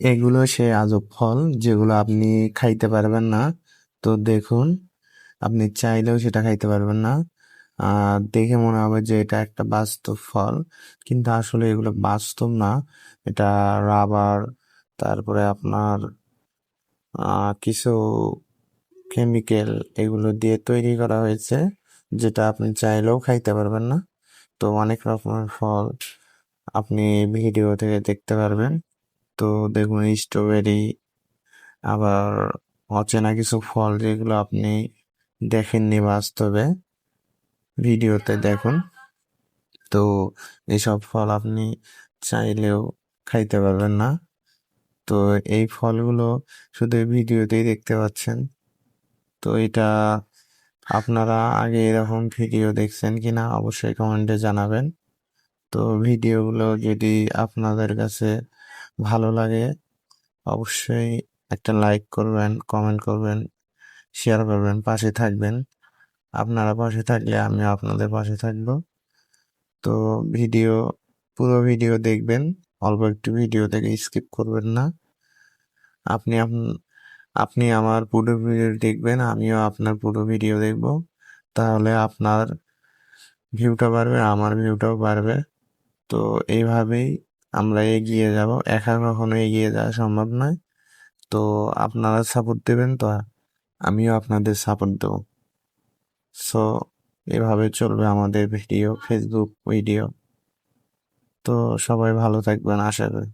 এগুলো সেই আজব ফল যেগুলো আপনি খাইতে পারবেন না। তো দেখুন, আপনি চাইলেও সেটা খাইতে পারবেন না। আর দেখে মনে হবে যে এটা একটা বাস্তব ফল। কিন্তু আসলে এগুলো বাস্তব না। এটা রাবার, তারপরে আপনার কিছু কেমিক্যাল এগুলো দিয়ে তৈরি করা হয়েছে, যেটা আপনি চাইলেও খাইতে পারবেন না। তো অনেক রকমের ফল আপনি ভিডিও থেকে দেখতে পারবেন। তো দেখুন স্ট্রবেরি আবার অচেনা কিছু ফল যেগুলো আপনি দেখেননি বাস্তবে ভিডিওতে দেখুন। তো এসব ফল আপনি চাইলেও খাইতে পারবেন না। তো এই ফলগুলো শুধু ভিডিওতেই দেখতে পাচ্ছেন। তো এটা আপনারা আগে এরকম ভিডিও দেখছেন কি না অবশ্যই কমেন্টে জানাবেন। তো ভিডিওগুলো যদি আপনাদের কাছে ভালো লাগে, অবশ্যই একটা লাইক করবেন কমেন্ট করবেন শেয়ার করবেন, পাশে থাকবেন। আপনারা পাশে থাকলে আমি আপনাদের পাশে থাকব। তো ভিডিও পুরো ভিডিও দেখবেন, অল্প একটু ভিডিও থেকে স্কিপ করবেন না। আপনি আপনি আমার পুরো ভিডিও দেখবেন, আমিও আপনার পুরো ভিডিও দেখব। তাহলে আপনার ভিউটা বাড়বে, আমার ভিউটাও বাড়বে। তো এইভাবেই আমরা এগিয়ে যাব। একা কখনো এগিয়ে যাওয়া সম্ভব নয়। তো আপনারা সাপোর্ট দেবেন তো? আমিও আপনাদের সাপোর্ট দেব। সো এভাবে চলবে আমাদের ভিডিও ফেসবুক ভিডিও তো সবাই ভালো থাকবেন, আশা করি।